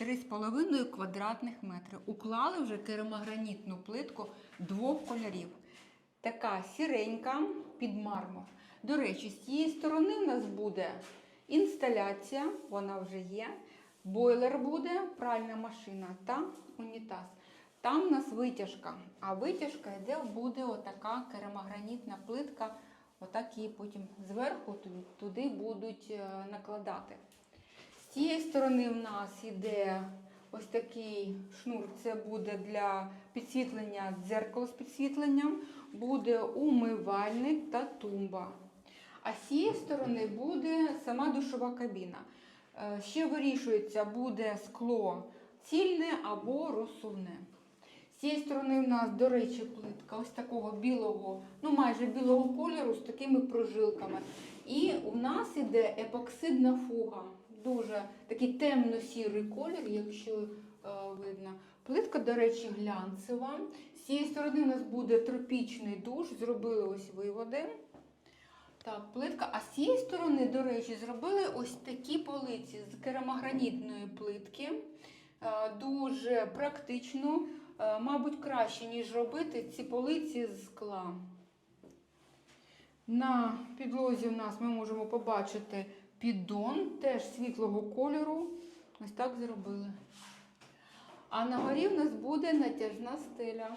3,5 квадратних метри. Уклали вже керамогранітну плитку двох кольорів. Така сіренька під мармур. До речі, з цієї сторони в нас буде інсталяція, вона вже є. Бойлер буде, пральна машина та унітаз. Там у нас витяжка, а витяжка йде, буде отака керамогранітна плитка. Отак її потім зверху туди, будуть е, накладати. Цієї сторони в нас іде ось такий шнур, це буде для підсвітлення дзеркало з підсвітленням, буде умивальник та тумба. А з цієї сторони буде сама душова кабіна. Е, Ще вирішується, буде скло цільне або розсувне. З цієї сторони у нас, до речі, плитка ось такого білого, ну майже білого кольору з такими прожилками. І у нас іде епоксидна фуга. Дуже такий темно-сірий колір, якщо е, видно. Плитка, до речі, глянцева. З цієї сторони у нас буде тропічний душ, зробили ось виводи. Так, плитка. А з цієї сторони, до речі, зробили ось такі полиці з керамогранітної плитки. Е, Дуже практично, е, мабуть, краще, ніж робити ці полиці з скла. На підлозі у нас ми можемо побачити піддон, теж світлого кольору. Ось так зробили. А на горі в нас буде натяжна стеля.